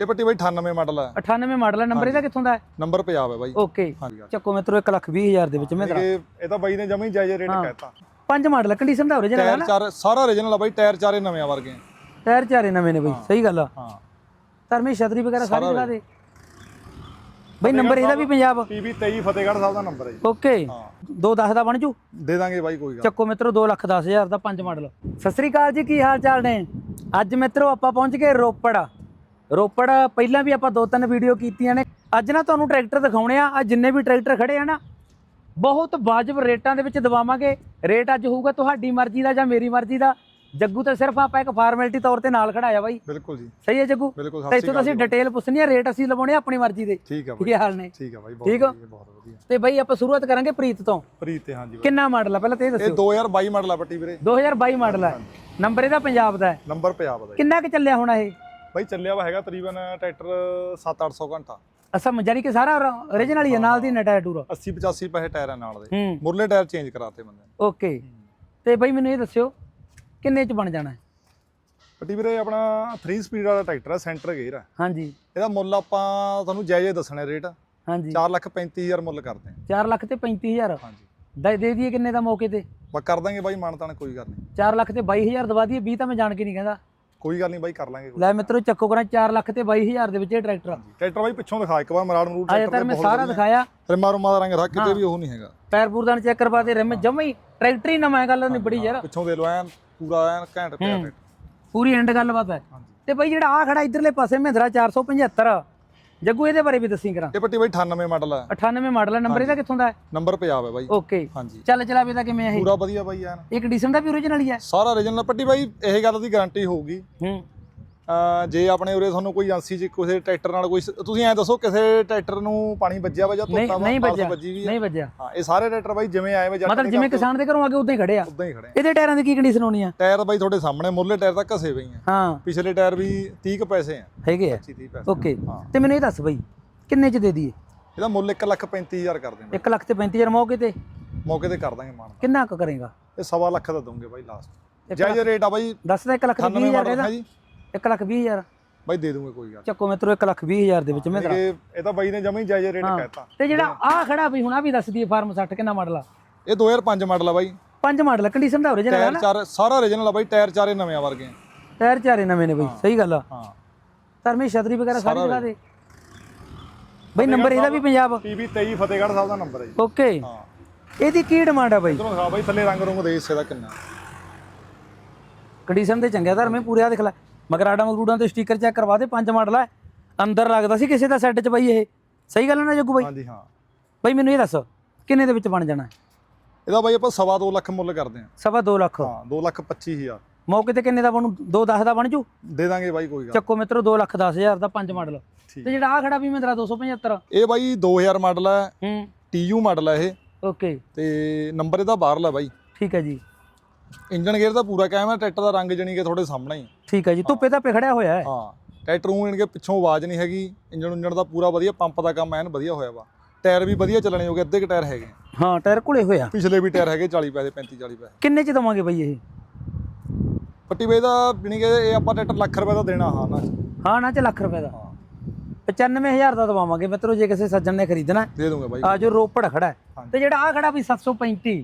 ਇਹ ਪੱਟੀ ਬਾਈ 98 ਮਾਡਲ ਹੈ 98 ਮਾਡਲ ਹੈ ਨੰਬਰ ਇਹਦਾ ਕਿੱਥੋਂ ਦਾ ਹੈ? ਨੰਬਰ ਪੰਜਾਬ ਹੈ ਬਾਈ। ਓਕੇ। ਚੱਕੋ ਮਿੱਤਰੋ 1 ਲੱਖ 20 ਹਜ਼ਾਰ ਦੇ ਵਿੱਚ ਮੈਂ ਇਹ ਇਹ ਤਾਂ ਬਾਈ ਨੇ ਜਮੀ ਜਾਇਜ਼ ਰੇਟ ਕਹਿਤਾ। ਪੰਜ ਮਾਡਲ ਹੈ ਕੰਡੀਸ਼ਨ ਦਾ ਓਰੀਜਨਲ ਹੈ ਨਾ। ਚਾਰ ਸਾਰਾ origignal ਆ ਬਾਈ ਟਾਇਰ ਚਾਰੇ ਨਵੇਂ ਆ ਵਰਗੇ। ਟਾਇਰ ਚਾਰੇ ਨਵੇਂ ਨੇ ਬਈ ਸਹੀ ਗੱਲ ਆ। ਹਾਂ। ਧਰਮੀ ਛਤਰੀ ਵਗੈਰਾ ਸਾਰੀ ਦਿਖਾ ਦੇ। ਬਈ ਨੰਬਰ ਇਹਦਾ ਵੀ ਪੰਜਾਬ। ਪੀਬੀ 23 ਫਤਿਹਗੜ੍ਹ ਸਾਹਿਬ ਦਾ ਨੰਬਰ ਹੈ ਜੀ। ਓਕੇ। ਹਾਂ। 210 ਦਾ ਬਣ ਜੂ। ਦੇ ਦਾਂਗੇ ਬਾਈ ਕੋਈ ਗੱਲ ਚੱਕੋ ਮਿੱਤਰੋ 2 ਲੱਖ 10 ਹਜ਼ਾਰ ਦਾ ਪੰਜ ਮਾਡਲ ਸਤਿ ਸ੍ਰੀ ਅਕਾਲ ਜੀ ਕੀ ਹਾਲ ਚਾਲ ਨੇ? ਅੱਜ ਮਿੱਤਰੋ ਆਪਾਂ ਪਹੁੰਚ ਗਏ ਰੋਪੜ। ਰੋਪੜ ਪਹਿਲਾਂ ਵੀ ਆਪਾਂ ਦੋ ਤਿੰਨ ਵੀਡੀਓ ਕੀਤੀਆਂ ਨੇ। ਅੱਜ ਨਾ ਤੁਹਾਨੂੰ ਟਰੈਕਟਰ ਦਿਖਾਉਣੇ ਆ। ਆ ਜਿੰਨੇ ਵੀ ਟਰੈਕਟਰ ਖੜੇ ਆ ਨਾ ਬਹੁਤ ਵਾਜਬ ਰੇਟਾਂ ਦੇ ਵਿੱਚ ਦਵਾਵਾਂਗੇ। ਰੇਟ ਅੱਜ ਹੋਊਗਾ ਤੁਹਾਡੀ ਮਰਜ਼ੀ ਦਾ ਜਾਂ ਮੇਰੀ ਮਰਜ਼ੀ ਦਾ। ਜੱਗੂ ਤਾਂ ਸਿਰਫ ਆਪਾਂ ਇੱਕ ਫਾਰਮੈਲਿਟੀ ਤੌਰ ਤੇ ਨਾਲ ਖੜਾਇਆ ਬਾਈ। ਬਿਲਕੁਲ ਜੀ। ਸਹੀ ਹੈ ਜੱਗੂ? ਬਿਲਕੁਲ ਤੇ ਸਤਿ ਇੱਥੋਂ ਤਾਂ ਅਸੀਂ ਡਿਟੇਲ ਪੁੱਛਣੀ ਆ ਰੇਟ ਅਸੀਂ ਲਵਾਉਣੇ ਆ ਆਪਣੀ ਮਰਜ਼ੀ ਦੇ। ਠੀਕ ਆ ਬਾਈ। ਕੀ ਹਾਲ ਨੇ? ਠੀਕ ਆ ਬਾਈ ਬਹੁਤ ਆ? ਵਧੀਆ ਬਹੁਤ ਵਧੀਆ। ਤੇ ਬਾਈ ਆਪਾਂ ਸ਼ੁਰੂਆਤ ਕਰਾਂਗੇ ਪ੍ਰੀਤ ਤੋਂ। ਪ੍ਰੀਤ ਤੇ ਹਾਂਜੀ ਬਾਈ। ਕਿੰਨਾ ਮਾਡਲ ਆ? ਪਹਿਲਾਂ ਤੇ ਇਹ ਇਹ ਦੱਸਿਓ 2022 ਮਾਡਲ ਆ ਪੱਟੀ ਵੀਰੇ। 2022 ਮਾਡਲ ਹੈ ਨੰਬਰ ਇਹਦਾ ਪੰਜਾਬ ਦਾ ਹੈ। ਨੰਬਰ ਪੰਜਾਬ ਦਾ ਜੀ। ਕਿੰਨਾ ਕੁ ਚੱਲਿਆ ਹੋਣਾ ਇਹ? ਬਾਈ ਚੱਲਿਆ ਵਾ ਹੈਗਾ ਤਕਰੀਬਨ ਟਰੈਕਟਰ 7-800 ਘੰਟਾ। ਅਸਾਂ ਜਾਨੀ ਕਿ ਸਾਰਾ origignal ਹੀ ਹੈ ਨਾਲ ਦੀ ਨਟਾ ਟੂਰ 80-85 ਪੈਸੇ ਟਾਇਰਾਂ ਨਾਲ ਦੇ। ਹੂੰ। ਮੁਰਲੇ ਟਾਇਰ ਚੇਂਜ ਕਰਾਤੇ ਬੰਦੇ ਨੇ। ਓਕੇ। ਤੇ ਬਾਈ ਮੈਨੂੰ ਇਹ ਦੱਸਿਓ ਕਿੰਨੇ ਚ ਬਣ ਜਾਣਾ? ਹੈ ਪੱਟੀ ਵੀਰੇ ਆਪਣਾ 3 ਸਪੀਡ ਵਾਲਾ ਟਰੈਕਟਰ ਹੈ ਸੈਂਟਰ ਗੇਅਰ ਹੈ ਹਾਂਜੀ। ਇਹਦਾ ਮੁੱਲ ਆਪਾਂ ਤੁਹਾਨੂੰ ਜਾਇਜ਼ ਦੱਸਣੇ ਰੇਟ। ਹਾਂਜੀ। 435000 ਮੁੱਲ ਕਰਦੇ ਹਾਂ 4 ਲੱਖ ਤੇ 35000 ਹਾਂਜੀ। ਦੇ ਦੇ ਦਈਏ ਕਿੰਨੇ ਦਾ ਮੌਕੇ ਤੇ? ਬਸ ਕਰ ਦਾਂਗੇ ਬਾਈ ਮਾਨਤਾਨ ਕੋਈ ਗੱਲ ਨਹੀਂ। 4 ਲੱਖ ਤੇ 22000 ਦਵਾ ਦਈਏ 20 ਤਾਂ ਮੈਂ ਜਾਣ ਕੇ ਨਹੀਂ ਕਹਿੰਦਾ। ਕੋਈ ਗੱਲ ਨਹੀਂ ਬਾਈ ਕਰ ਲਾਂਗੇ ਕੋਈ ਲੈ ਮਿੱਤਰੋ ਚੱਕੋ ਕਰਾਂ 4 ਲੱਖ ਤੇ 22000 ਦੇ ਵਿੱਚ ਇਹ ਟਰੈਕਟਰ ਟਰੈਕਟਰ ਬਾਈ ਪਿੱਛੋਂ ਦਿਖਾ ਇੱਕ ਵਾਰ ਮਰਾੜ ਮਰੂੜ ਆਇਆ ਤਾਂ ਮੈਂ ਸਾਰਾ ਦਿਖਾਇਆ। ਰਿਮਾ ਰੁਮਾ ਦਾ ਰੰਗ ਰੱਖ ਕਿਤੇ ਵੀ ਉਹ ਨਹੀਂ ਹੈਗਾ। ਪੈਰ ਪੂਰਦਾਨ ਚੈੱਕ ਕਰਵਾ ਦੇ ਰਿਮ ਜਮਾ ਹੀ ਟਰੈਕਟਰ ਹੀ ਨਵਾਂ ਹੈ, ਗੱਲ ਨਹੀਂ ਬੜੀ ਯਾਰ। ਪਿੱਛੋਂ ਦੇ ਲੋ ਐਨ ਪੂਰਾ ਐਨ ਘੈਂਟ ਪਿਆ ਪੂਰੀ ਐਂਡ ਗੱਲਬਾਤ ਹੈ। ਤੇ ਬਾਈ ਜਿਹੜਾ ਆ ਖੜਾ ਇਧਰਲੇ ਪਾਸੇ ਮਹਿੰਦਰਾ 475 ਜੱਗੂ ਇਹਦੇ ਬਾਰੇ ਵੀ ਦੱਸੀ ਕਰਾਂ। ਇਹ ਪੱਟੀ ਬਾਈ 98 ਮਾਡਲ ਹੈ 98 ਮਾਡਲ ਹੈ ਨੰਬਰ ਇਹਦਾ ਕਿੱਥੋਂ ਦਾ ਹੈ? ਨੰਬਰ ਪੰਜਾਬ ਹੈ ਬਾਈ। ਓਕੇ। ਹਾਂਜੀ। ਚੱਲ ਚਲਾਵੇ ਦਾ ਕਿਵੇਂ ਹੈ ਇਹ? ਪੂਰਾ ਵਧੀਆ ਬਾਈ ਐਨ ਇਹ ਕੰਡੀਸ਼ਨ ਦਾ ਵੀ origignal ਹੀ ਹੈ ਸਾਰਾ origignal ਪੱਟੀ ਬਾਈ ਇਹ ਗੱਲ ਦੀ ਗਾਰੰਟੀ ਹੋਊਗੀ। ਹੂੰ। ਜੇ ਆਪਣੇ ਉਰੇ ਤੁਹਾਨੂੰ ਕੋਈ ਏਜੰਸੀ 'ਚ ਕਿਸੇ ਟਰੈਕਟਰ ਨਾਲ ਕੋਈ ਤੁਸੀਂ ਐਂ ਦੱਸੋ ਕਿਸੇ ਟਰੈਕਟਰ ਨੂੰ ਪਾਣੀ ਵੱਜਿਆ ਵਾ ਜਾਂ ਧੋਤਾ ਵਾ ਨਹੀਂ ਵੱਜਿਆ ਨਹੀਂ ਵੱਜਿਆ। ਹਾਂ ਇਹ ਸਾਰੇ ਟਰੈਕਟਰ ਬਾਈ ਜਿਵੇਂ ਆਏ ਵੇ ਮਤਲਬ ਜਿਵੇਂ ਕਿਸਾਨ ਦੇ ਘਰੋਂ ਆ ਕੇ ਉਦਾਂ ਹੀ ਖੜੇ ਆ? ਉਦਾਂ ਹੀ ਖੜੇ। ਇਹਦੇ ਟਾਇਰਾਂ ਦੀ ਕੀ ਕੰਡੀਸ਼ਨ ਹੋਣੀ ਆ? ਟਾਇਰ ਬਾਈ ਤੁਹਾਡੇ ਸਾਹਮਣੇ ਮੁੱਢਲੇ ਟਾਇਰ ਤਾਂ ਘਸੇ ਪਈ ਆ। ਹਾਂ। ਪਿਛਲੇ ਟਾਇਰ ਵੀ 30 ਕੁ ਪੈਸੇ ਆ। ਹੈਗੇ ਆ। 25 30 ਪੈਸੇ ਓਕੇ। ਤੇ ਮੈਨੂੰ ਇਹ ਦੱਸ ਬਾਈ ਕਿੰਨੇ ਚ ਦੇ ਦਈਏ? ਇਹਦਾ ਮੁੱਲ 1 ਲੱਖ 35000 ਕਰ ਦੇਣਾ 1 ਲੱਖ ਤੇ 35000 ਮੌਕੇ ਤੇ? ਮੌਕੇ ਤੇ ਕਰ ਦਾਂਗੇ ਮਾਨ। ਕਿੰਨਾ ਕੁ ਕਰੇਗਾ? ਇਹ ਸਵਾ ਲੱਖ ਦਾ ਦਊਂਗੇ ਬਾਈ ਲਾਸਟ ਜਾਇਜ਼ ਰੇਟ ਆ ਬਾਈ। ਦੱਸ ਦਾ 1 ਲੱਖ 98 20000 ਮਾਡਲ ਇਹਦਾ? ਹੈ ਜੀ। 1 ਲੱਖ 20000 ਬਾਈ ਦੇ ਦੂੰਗੇ ਕੋਈ ਗੱਲ ਚੱਕੋ ਮਿੱਤਰੋ 1 ਲੱਖ 20000 ਦੇ ਵਿੱਚ ਮੈਂ ਨਹੀਂ ਇਹ ਇਹ ਤਾਂ ਬਾਈ ਨੇ ਜਮੀ ਜਾਇਜ਼ ਰੇਟ ਕਹਿਤਾ। ਤੇ ਜਿਹੜਾ ਆ ਖੜਾ ਵੀ ਹੁਣ ਆ ਵੀ ਦੱਸ ਦਈਏ ਫਾਰਮ 60 ਕਿੰਨਾ ਮਾਡਲ ਆ? ਇਹ 2005 ਮਾਡਲ ਆ ਬਾਈ। ਪੰਜ ਮਾਡਲ ਕੰਡੀਸ਼ਨ ਦਾ origignal ਹੈ ਟਾਇਰ ਨਾ। ਚਾਰ ਸਾਰਾ origignal ਆ ਬਾਈ ਟਾਇਰ ਚਾਰੇ ਨਵੇਂ ਆ ਵਰਗੇ। ਟਾਇਰ ਚਾਰੇ ਨਵੇਂ ਨੇ ਬਈ ਸਹੀ ਗੱਲ ਆ। ਹਾਂ। ਧਰਮੀ ਛਤਰੀ ਵਗੈਰਾ ਸਾਰੀ ਦਿਖਾ ਦੇ। ਬਈ ਨੰਬਰ ਇਹਦਾ ਵੀ ਪੰਜਾਬ। ਪੀਬੀ 23 ਫਤਿਹਗੜ੍ਹ ਸਾਹਿਬ ਦਾ ਨੰਬਰ ਹੈ ਜੀ। ਓਕੇ। ਹਾਂ। ਇਹਦੀ ਕੀ ਡਿਮਾਂਡ ਆ ਬਈ? ਇਧਰੋਂ ਦਿਖਾ ਬਾਈ ਥੱਲੇ ਰੰਗ ਰੁੰਗ ਦੇ ਹਿੱਸੇ ਦਾ ਕਿੰਨਾ। ਕੰਡੀਸ਼ਨ ਤੇ ਚੰਗਿਆ ਧਰਮੇ ਪੂਰੇ ਆ ਦੇਖ ਲੈ। ਮਗਰਾੜਾ ਮਗਰੂੜਾਂ ਤੇ ਸਟicker ਚੈੱਕ ਕਰਵਾ ਦੇ ਪੰਜ ਮਾਡਲ ਆ। ਅੰਦਰ ਲੱਗਦਾ ਸੀ ਕਿਸੇ ਦਾ ਸੈੱਟ 'ਚ ਬਈ ਇਹ। ਸਹੀ ਗੱਲ ਹੈ ਨਾ ਜੱਗੂ ਬਾਈ? ਹਾਂਜੀ ਹਾਂ। ਬਈ ਮੈਨੂੰ ਇਹ ਦੱਸ ਕਿੰਨੇ ਦੇ ਵਿੱਚ ਬਣ ਜਾਣਾ? ਹੈ? ਇਹਦਾ ਬਾਈ ਆਪਾਂ ਸਵਾ ਲੱਖ ਮੁੱਲ ਕਰਦੇ ਹਾਂ। ਸਵਾ 2 ਲੱਖ। ਹਾਂ 2 ਲੱਖ 25000 ਮੌਕੇ ਤੇ ਕਿੰਨੇ ਦਾ ਬਣੂ? 2 10 ਦਾ ਬਣ ਜੂ? ਦੇ ਦਾਂਗੇ ਬਾਈ ਕੋਈ ਗੱਲ ਚੱਕੋ ਮਿੱਤਰੋ 2 ਲੱਖ 10 ਹਜ਼ਾਰ ਦਾ ਪੰਜ ਮਾਡਲ। ਤੇ ਜਿਹੜਾ ਆ ਖੜਾ ਵੀ ਮਹਿੰਦਰਾ 275 ਇਹ ਬਾਈ 2000 ਮਾਡਲ ਹੈ। ਹੂੰ TU ਮਾਡਲ ਹੈ ਇਹ। ਓਕੇ। ਤੇ ਨੰਬਰ ਇਹਦਾ ਬਾਹਰਲਾ ਬਾਈ। ਠੀਕ ਹੈ ਜੀ। ਇੰਜਨ ਗੇਅਰ ਦਾ ਪੂਰਾ ਕਾਇਮ ਹੈ ਟਰੈਕਟਰ ਦਾ ਰੰਗ ਜਣੀ ਕਿ ਤੁਹਾਡੇ ਸਾਹਮਣੇ ਹੀ। ਠੀਕ ਹੈ ਜੀ ਧੁੱਪੇ ਤਾਂ ਖੜਿਆ ਹੋਇਆ ਹੈ। ਹਾਂ ਟਰੈਕਟਰ ਨੂੰ ਇਨਕੇ ਪਿੱਛੋਂ ਆਵਾਜ਼ ਨਹੀਂ ਹੈਗੀ ਇੰਜਨ ਉਂਜਨ ਦਾ ਪੂਰਾ ਵਧੀਆ ਪੰਪ ਦਾ ਕੰਮ ਐਨ ਵਧੀਆ ਹੋਇਆ ਵਾ। ਟਾਇਰ ਵੀ ਵਧੀਆ ਚੱਲਣੇ ਹੋਗੇ ਅੱਧੇ ਕ ਟਾਇਰ ਹੈਗੇ। ਹਾਂ ਟਾਇਰ ਘੁਲੇ ਹੋਇਆ ਪਿਛਲੇ ਵੀ ਟਾਇਰ ਹੈਗੇ 40 ਪੈਸੇ 35 40 ਪੈਸੇ। ਕਿੰਨੇ ਚ ਦਵਾਂਗੇ ਬਈ ਇਹ? ਪੱਟੀ ਵੇ ਦਾ ਜਾਣੀ ਕਿ ਇਹ ਆਪਾਂ ਟਰੈਕਟਰ ਲੱਖ ਰੁਪਏ ਦਾ ਦੇਣਾ ਹਾਂ ਨਾ। ਹਾਂ ਨਾ ਚ ਲੱਖ ਰੁਪਏ ਦਾ। ਹਾਂ। 95000 ਦਾ ਦਵਾਵਾਂਗੇ ਮਿੱਤਰੋ ਜੇ ਕਿਸੇ ਸੱਜਣ ਨੇ ਖਰੀਦਣਾ ਦੇ ਦੂੰਗਾ ਬਾਈ। ਆ ਜੋ ਰੋਪੜ ਖੜਾ। ਤੇ ਜਿਹੜਾ ਆ ਖੜਾ ਵੀ 735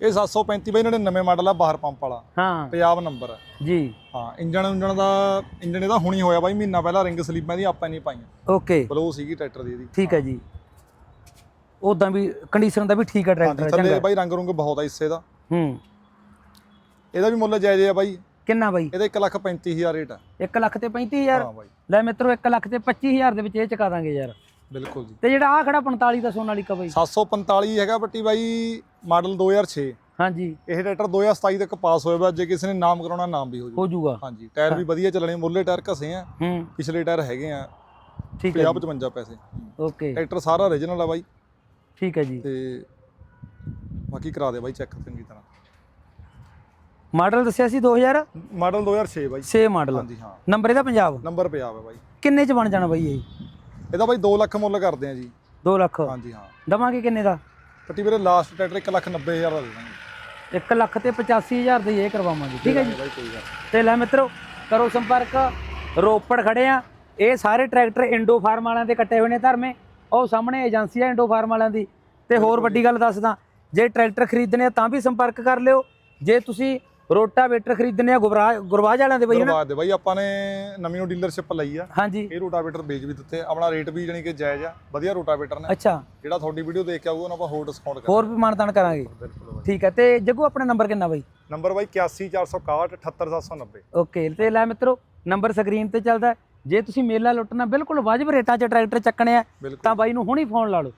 ਇਹ 735 ਬਾਈ ਇਹਨਾਂ ਦੇ ਨਵੇਂ ਮਾਡਲ ਆ ਬਾਹਰ ਪੰਪ ਵਾਲਾ। ਹਾਂ। ਪੰਜਾਬ ਨੰਬਰ ਜੀ। ਹਾਂ ਇੰਜਨ ਉਂਜਨ ਦਾ ਇੰਜਨ ਇਹਦਾ ਹੁਣੀ ਹੋਇਆ ਬਾਈ ਮਹੀਨਾ ਪਹਿਲਾਂ ਰਿੰਗ ਸਲੀਪਾਂ ਦੀ ਆਪਾਂ ਨਹੀਂ ਪਾਈਆਂ। ਓਕੇ। ਬਲੋ ਸੀਗੀ ਟਰੈਕਟਰ ਦੀ ਇਹਦੀ। ਠੀਕ ਹੈ ਜੀ। ਉਦਾਂ ਵੀ ਕੰਡੀਸ਼ਨ ਦਾ ਵੀ ਠੀਕ ਹੈ ਟਰੈਕਟਰ ਥੱਲੇ ਚੰਗਾ। ਬਾਈ ਰੰਗ ਰੁੰਗ ਬਹੁਤ ਆ ਹਿੱਸੇ ਦਾ। ਹੂੰ। ਇਹਦਾ ਵੀ ਮੁੱਲ ਜਾਇਜ਼ ਆ ਬਾਈ। ਕਿੰਨਾ ਬਾਈ? ਇਹਦਾ 1 ਲੱਖ 35000 ਰੇਟ ਆ। 1 ਲੱਖ ਤੇ 35000 ਹਾਂ ਬਾਈ। ਲੈ ਮਿੱਤਰੋ 1 ਲੱਖ ਤੇ 25000 ਦੇ ਵਿੱਚ ਇਹ ਚਕਾ ਦਾਂਗੇ ਯਾਰ। ਬਿਲਕੁਲ ਜੀ। ਤੇ ਜਿਹੜਾ ਆ ਖੜਾ 45 ਦਾ ਸੋਨਾਲੀਕਾ ਬਾਈ? 745 ਹੈਗਾ ਬੱਟੀ ਬਾਈ ਮਾਡਲ 2006 ਹਾਂਜੀ। ਇਹ ਟਰੈਕਟਰ 2027 ਤੱਕ ਪਾਸ ਹੋਇਆ ਵਾ ਜੇ ਕਿਸੇ ਨੇ ਨਾਮ ਕਰਾਉਣਾ ਨਾਮ ਵੀ ਹੋ ਜੂ ਹੋ ਜਾਊਗਾ ਹਾਂਜੀ ਟਾਇਰ ਵੀ ਵਧੀਆ ਚੱਲਣੇ ਮੁੱਲੇ ਟਾਇਰ ਘਸੇ ਆ ਹੂੰ। ਪਿਛਲੇ ਟਾਇਰ ਹੈਗੇ ਆ ਠੀਕ ਹੈ 50 55 ਪੈਸੇ। ਓਕੇ। ਟਰੈਕਟਰ ਸਾਰਾ origignal ਆ ਬਾਈ। ਠੀਕ ਹੈ ਜੀ। ਤੇ ਬਾਕੀ ਕਰਾ ਦੇ ਬਾਈ ਚੈੱਕ ਚੰਗੀ ਤਰ੍ਹਾਂ। ਮਾਡਲ ਦੱਸਿਆ ਸੀ 2000 ਮਾਡਲ 2006 ਬਾਈ। 6 ਮਾਡਲ। ਹਾਂਜੀ ਹਾਂ। ਨੰਬਰ ਇਹਦਾ ਪੰਜਾਬ? ਨੰਬਰ ਪੰਜਾਬ ਹੈ ਬਾਈ। ਕਿੰਨੇ ਚ ਬਣ ਜਾਣਾ ਬਾਈ ਇਹ? ਇਹਦਾ ਬਾਈ 2 ਲੱਖ ਮੁੱਲ ਕਰਦੇ ਆ ਜੀ। 2 ਲੱਖ। ਹਾਂਜੀ ਹਾਂ। ਦਵਾਂਗੇ ਕਿੰਨੇ ਦਾ? ਪੱਟੀ ਵੀਰੇ ਲਾਸਟ ਟਰੈਕਟਰ 1 ਲੱਖ 90 ਹਜ਼ਾਰ ਦਾ ਦੇ ਦਾਂਗੇ। 1 ਲੱਖ ਤੇ 85000 ਦੇ ਇਹ ਕਰਵਾਵਾਂਗੇ ਠੀਕ ਹੈ ਜੀ? ਬਾਈ ਕੋਈ ਗੱਲ ਤੇ ਲੈ ਮਿੱਤਰੋ ਕਰੋ ਸੰਪਰਕ ਰੋਪੜ ਖੜੇ ਆ। ਇਹ ਸਾਰੇ ਟਰੈਕਟਰ ਇੰਡੋ ਫਾਰਮ ਵਾਲਿਆਂ ਦੇ ਕੱਟੇ ਹੋਏ ਨੇ ਧਰਮੇ। ਉਹ ਸਾਹਮਣੇ ਏਜੰਸੀ ਆ ਇੰਡੋ ਫਾਰਮ ਵਾਲਿਆਂ ਦੀ। ਤੇ ਹੋਰ ਵੱਡੀ ਗੱਲ ਦੱਸਦਾ ਜੇ ਟਰੈਕਟਰ ਖਰੀਦਣੇ ਆ ਤਾਂ ਵੀ ਸੰਪਰਕ ਕਰ ਲਿਓ। ਜੇ ਤੁਸੀਂ ਰੋਟਾਵੇਟਰ ਖਰੀਦਣੇ ਆ ਗੁਰਵਾ ਗੁਰਵਾਜ ਵਾਲਿਆਂ ਦੇ ਬਈ ਨਾ ਧੰਨਵਾਦ ਦੇ ਬਾਈ ਆਪਾਂ ਨੇ ਨਵੀਂ ਨੂੰ ਡੀਲਰਸ਼ਿਪ ਲਈ ਆ। ਹਾਂਜੀ। ਇਹ ਰੋਟਾਵੇਟਰ ਵੇਚ ਵੀ ਦਿੱਤੇ ਆਪਣਾ ਰੇਟ ਵੀ ਜਾਨੀ ਕਿ ਜਾਇਜ਼ ਆ। ਵਧੀਆ ਰੋਟਾਵੇਟਰ ਨੇ। ਅੱਛਾ। ਜਿਹੜਾ ਤੁਹਾਡੀ ਵੀਡੀਓ ਦੇਖ ਕੇ ਆਊਗਾ ਉਹਨੂੰ ਆਪਾਂ ਹੋਰ ਡਿਸਕਾਊਂਟ ਕਰਾਂਗੇ। ਹੋਰ ਵੀ ਮਾਨਤਾਨ ਕਰਾਂਗੇ। ਬਿਲਕੁਲ ਬਾਈ। ਠੀਕ ਹੈ ਤੇ ਜੱਗੂ ਆਪਣਾ ਨੰਬਰ ਕਿੰਨਾ ਬਈ? ਨੰਬਰ ਬਾਈ 81461 78790 ਓਕੇ ਤੇ ਲੈ ਮਿੱਤਰੋ ਨੰਬਰ ਸਕਰੀਨ ਤੇ ਚੱਲਦਾ ਹੈ। ਜੇ ਤੁਸੀਂ ਮੇਲਾ ਲੁੱਟਣਾ ਬਿਲਕੁਲ ਵਾਜਬ ਰੇਟਾਂ 'ਚ ਟਰੈਕਟਰ ਚੱਕਣੇ ਆ ਬਿਲਕੁਲ। ਤਾਂ ਬਾਈ ਨੂੰ ਹੁਣੀ ਫੋਨ ਲਾ ਲਓ।